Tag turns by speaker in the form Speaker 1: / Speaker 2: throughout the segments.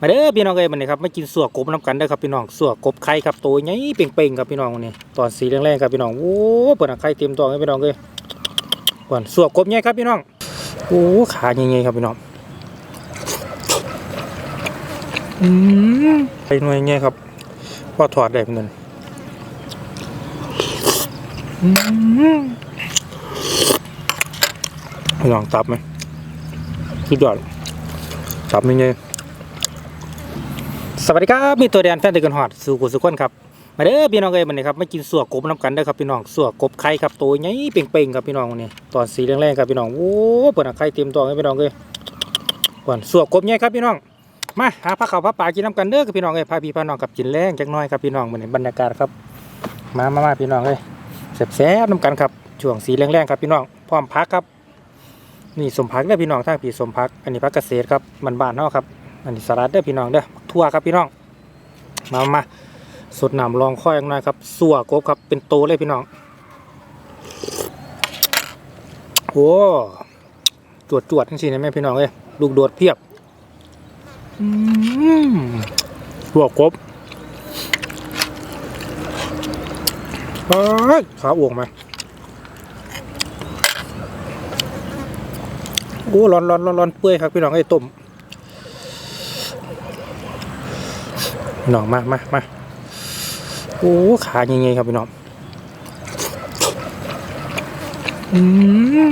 Speaker 1: มาเด้อพี่น้องเอ้ยมันนี่ครับมากินสัวกบน้ำกันเด้อครับพี่น้องสัวกบไข่ครับตัวใหญ่เป่งๆครับพี่น้องวันนี้ตอนสีแรงๆครับพี่น้องโอ้เปิดไข่เต็มตัวเลยพี่น้องเอ้ยก่อนสัวกบใหญ่ครับพี่น้องโอ้ขาใหญ่ๆครับพี่น้องอืมไปหน่วยใหญ่ครับพอถอดได้พื่อนอืมพี่น้องตับไหมสุดยอดตับยังไง สวัสดีครับ มีตัวแดนแฟนตะกันหอดสู่กุสุขคนครับ มาเด้อพี่น้องเอ้ยมันนี่ครับมากินสัวกบน้ำกันเด้อครับพี่น้องสัวกบไข่ครับตัวใหญ่เป่งๆครับพี่น้องวันนี้ตอนสีแรงๆครับพี่น้องโอ้เปิดไข่เต็มตัวเลยพี่น้องเอ้ยก่อนสัวกบใหญ่ครับพี่น้องมาหาผักเขาวผักป่ากินน้ำกันเด้อครับพี่น้องเอ้ยพาพี่พาน้องกับกินแรงจักหน้อยครับพี่น้องมันนี้บรรยากาศครับ มามามาพี่น้องเอ้ยแซ่บๆน้ำกันครับช่วงสีแรงๆครับพี่น้องพร้อมพักครับนี่สมพักเด้อพี่น้องทางผีสมพักอันนี้พักเกษตรครับมันบ้านๆเนาะครับ อันนี้สลัดเด้อพี่น้องเด้อทั่วครับพี่น้อง มามาสดน้ำลองค่อยหน่อยครับสัวกบครับเป็นโตเลยพี่น้องโอ้จวดจวดทั้งสี่นะแม่พี่น้องเอ้ยลูกโดดเพียบอืมสัวกบเอ้ยขาอ้วงมาโอ้ร้อนร้อนร้อนร้อนเปื่อยครับพี่น้องไอ้ต้ม พี่น้องมามามาโอ้ขาเงี้ยๆครับพี่น้องอืม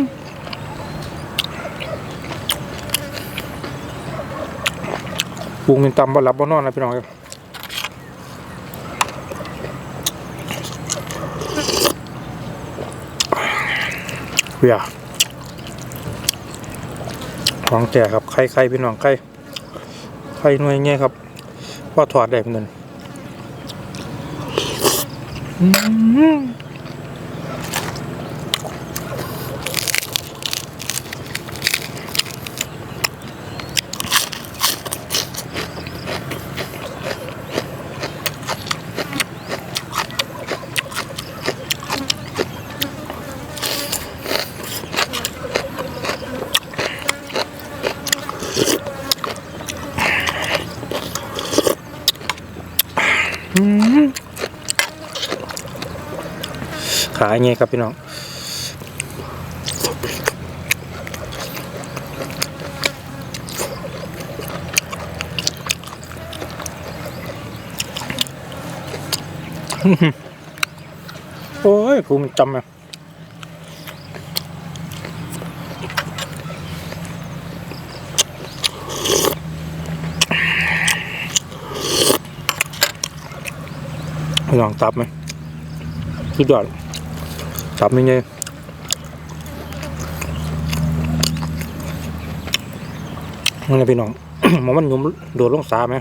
Speaker 1: ปรุงเป็นตำบ่หลับบ่นอนนะพี่น้องเอ้ยเฮียของแจกครับไข่ไข่พี่น้องไข่ไข่หน่วยเงี้ยครับ พอถอดได้เพื่อน ขาย่างเงี้ยครับพี่น้องโอ้ยภูมิจำอะลองตับไหมสุดยอด ตับยังไงมันนะพี่น้องหมอมันหยุ่มโดดลงสาไหม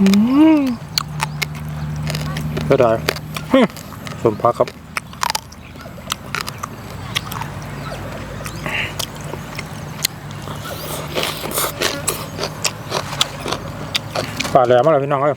Speaker 1: อืมก็ได้ฮึสมพักครับป่าแหลมมาเลยพี่น้องเอ้ย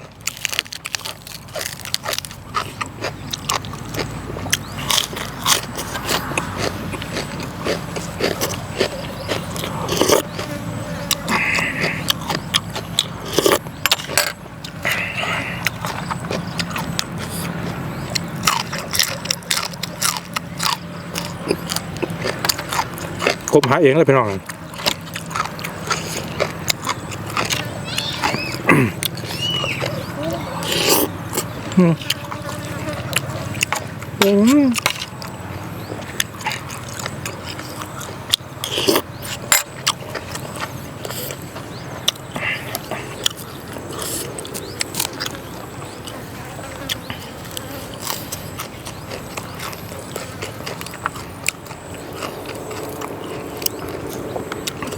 Speaker 1: กบหาเองเลยพี่น้องอืม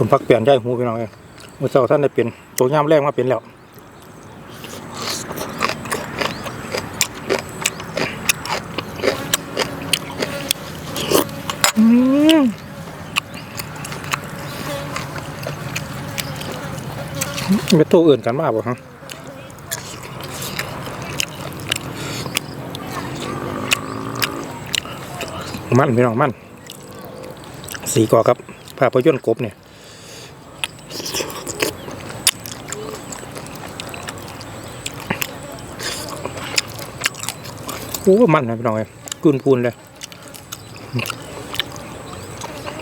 Speaker 1: ผมพักเปลี่ยนใจหูพี่น้องเองเมื่อเช้าท่านได้เปลี่ยนตัวย่ามแรกมาเปลี่ยนแล้วอืมไม่ตัวอื่นกันมากบ่ฮะมันพี่น้องมัน สีกอครับภาพยนตร์กบเนี่ย อ้มันนะพี่น้องเลยกุนพูนเลย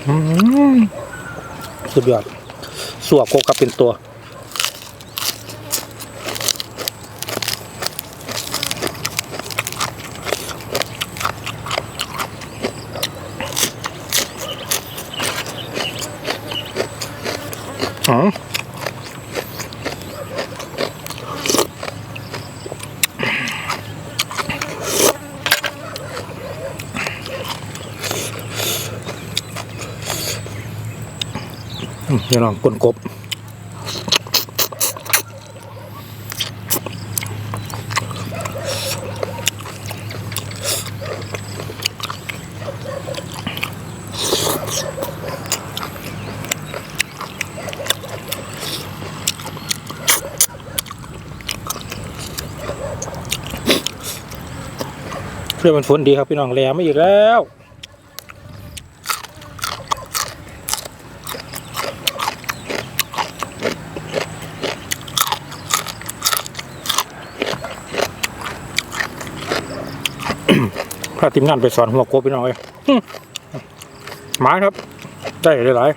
Speaker 1: อืมสุดยอดสัวโกกับเป็นตัวอ๋อ อืมเดี๋ยวลองกลนกบเพื่อมันฝนดีครับพี่น้องแหลมไม่อีกแล้ว ทีมงานไปสอนหัวโกบพี่น้องเลยหมาครับ ได้หลาย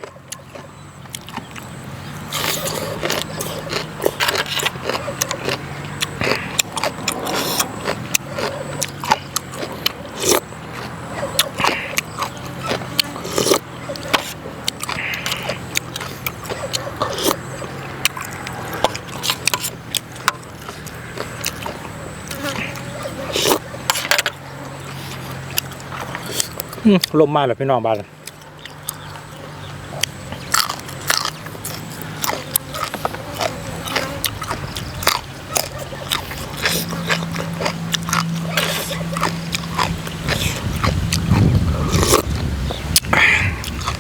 Speaker 1: ลมมาแล้วพี่น้องบ้าน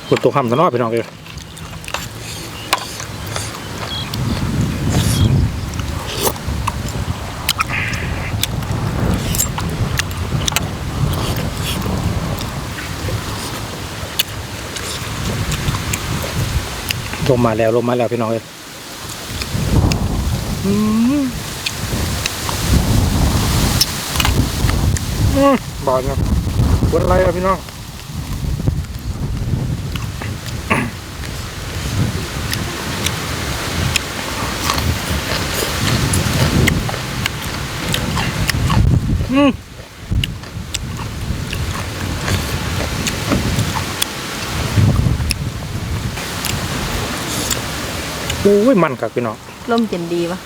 Speaker 1: กดตัวคำซะนอพี่น้องเลย ลมมาแล้วลมมาแล้วพี่น้องเลยอืมอืมบอลครับกดอะไรครับพี่น้องอืม อ้ยมันคักพี่น้อง
Speaker 2: ร่มเย็นดีปะ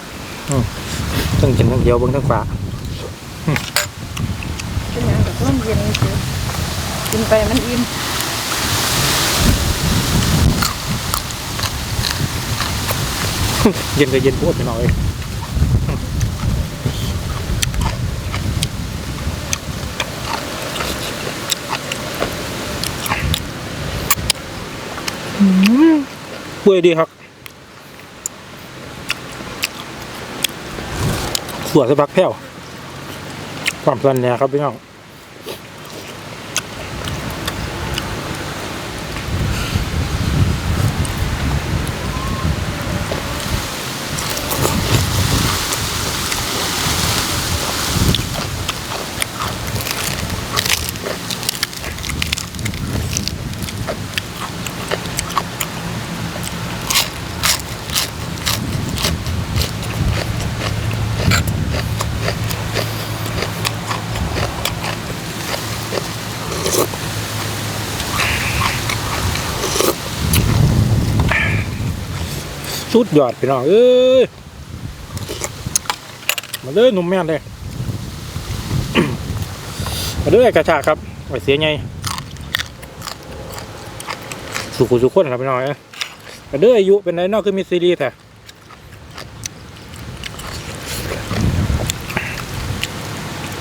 Speaker 1: ทั้งกินทั้งเดียวเบิ่งทั้งฟ้า
Speaker 2: เป็นยังกับร่มเย็นคือกินไปมันอิ่ม
Speaker 1: เย็นก็เย็นโพดพี่น้องเอ้ยอืมเปื่อยดีครับ ตัวสะพักแพ้วความสันเนี่ยครับพี่น้อง สุดยอดพี่น้องเอ้ยมาเลยหนุ่มแม่นเลยมาเลยกระชากครับไว้เสียไงสุขุสุขคนครับพี่น้องเอ้ยมาเลยอายุเป็นไรนอกคือมีซีรีส์แต่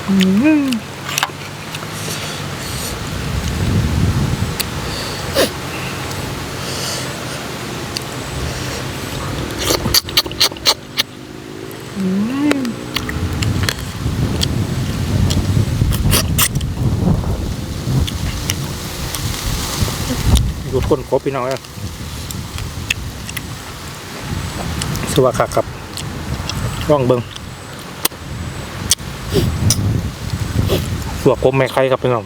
Speaker 1: อืม อยู่คนครบพี่น้องเอ้ยสวัสดีครับร่องเบิงสวกกบแม่ไข่ครับพี่น้อง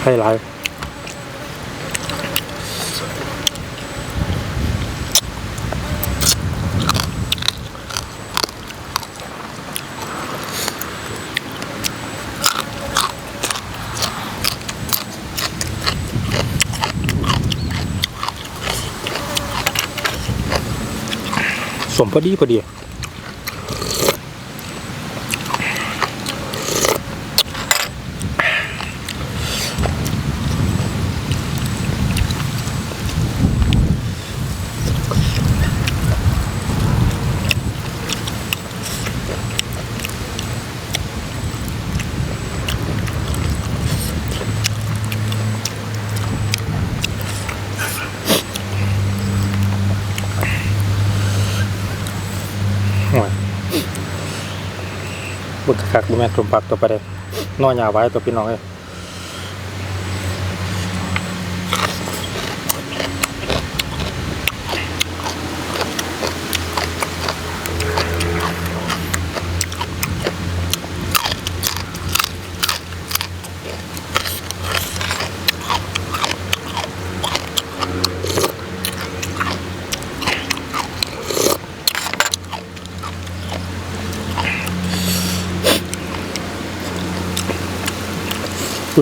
Speaker 1: ไข่หลาย สมพอดีพอดี พูดคักๆบุแม่นสมปักตัวไปเลยนอนยาไว้ตัวพี่น้องเลย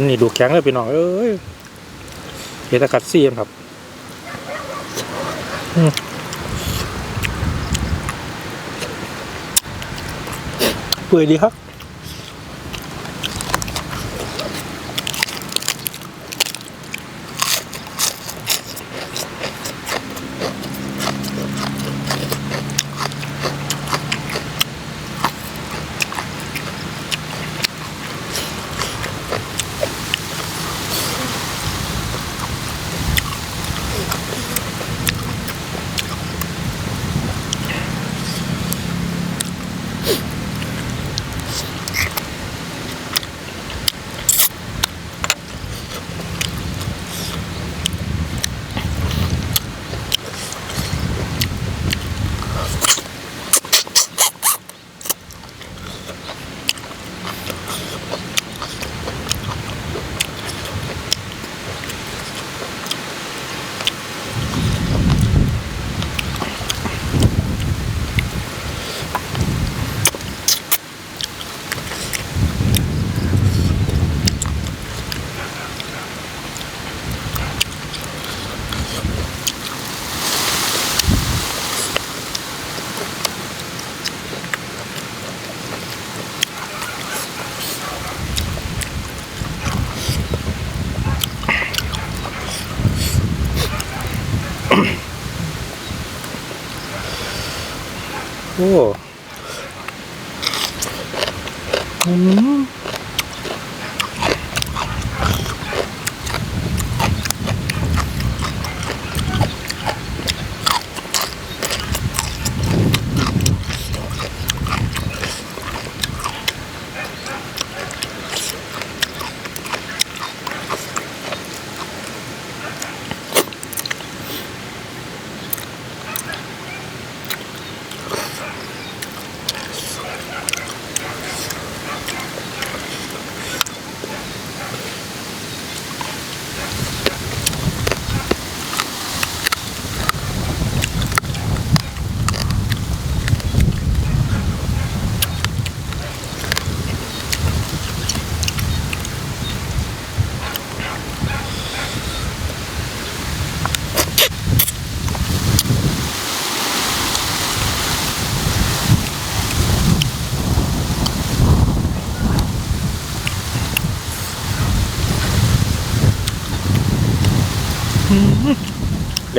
Speaker 1: คุณนี่ดูแข็งเลยพี่น้องเอ้ยเฮตากัดซีมครับเปื่อยดีครับ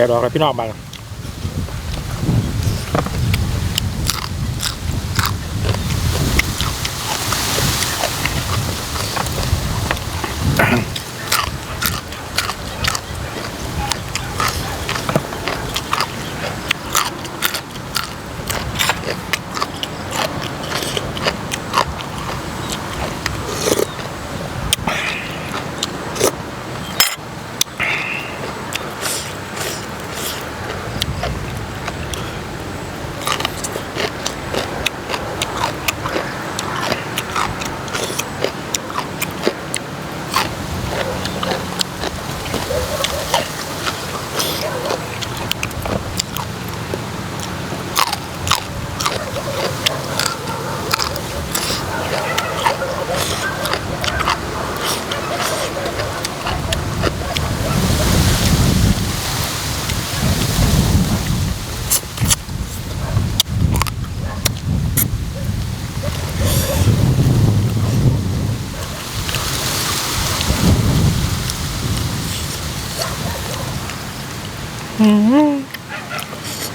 Speaker 1: ดี๋ยวเรากัพี่น้องมาง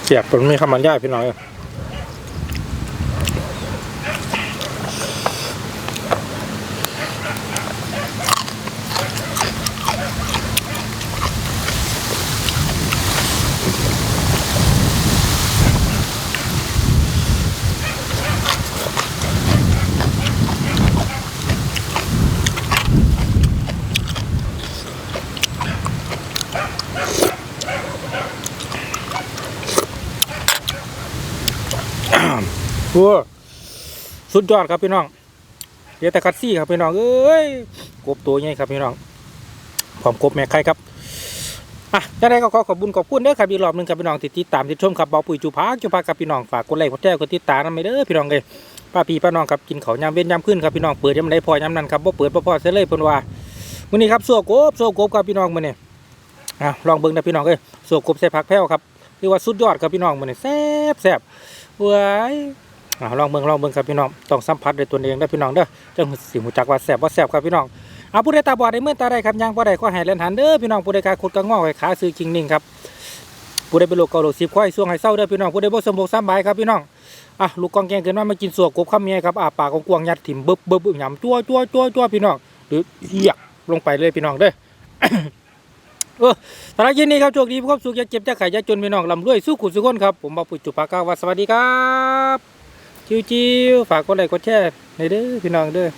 Speaker 1: เสียบมันมีคำบรรยายพี่น้อย โอ้สุดยอดครับพี่น้องเดี๋ยวแต่คัดซี่ครับพี่น้องเอ้ยกบตัวใหญ่ครับพี่น้องพร้อมกบแม่ไข่ครับอะจะได้ก็ขอขอบคุญขอบคุณเด้อครับอีกรอบหนึงครับพี่น้องที่ติดตามติดชมครับเบาปุ๋ยจูพากจูพากับพี่น้องฝากกดไลค์กดแชร์กดติดตามนำไปเด้อพี่น้องเลยป้าพี่ป้าน้องครับกินข้าวยามเว้นยามขึ้นครับพี่น้องเปิดยามใดพอยามนั้นครับบ่เปิดบ่พอเสียเลยเพิ่นว่ามื้อนี้ครับสัวกบสัวกบครับพี่น้องมื้อนี้อะลองเบิ่งนะพี่น้องเอ้ยสัวกบใส่ผักแพ้วครับเรียกว่าสุดยอดครับพี่น้องมื้อนี้แซ่บแซ่บเว้ย อ่าลองเบิ่งลองเบิ่งครับพี่น้องต้องสัมผัสด้วยตัวเองได้พี่น้องเด้อจังสิหูจักว่าแซ่บว่าแซ่บครับพี่น้องเอาผู้ใดตาบอดได้เมื่อตาใดครับยังบ่ได้ก็ให้เล่นหันเด้อพี่น้องผู้ใดกาขุดกระงอกไว้ขาซื้อคิงนิ่งครับผู้ใดเป็นโรคเกาโรคสิบควายช่วงให้เศร้าเด้อพี่น้องผู้ใดบ่สมบูรณ์สบายครับพี่น้องอะลูกกองแกงเกินมามากินสัวกบข้าเมียครับอ่าปากกวางยัดถิ่มบึบบึบบึบหยำจั่วจั่วจั่วจั่วพี่น้องหรือเหียกลงไปเลยพี่น้องเด้อเออสำหรับยินนี้ครับโชคดีมีความสุขอย่าเจ็บอย่าไข้อย่าจนพี่น้องลำรวยสู้ขุดสู้คนครับผมบ่าวปุจจุปากาวัสวัสดีครับ จิ้วๆฝากกดไลค์กดแชร์ในเด้อพี่น้องเด้อ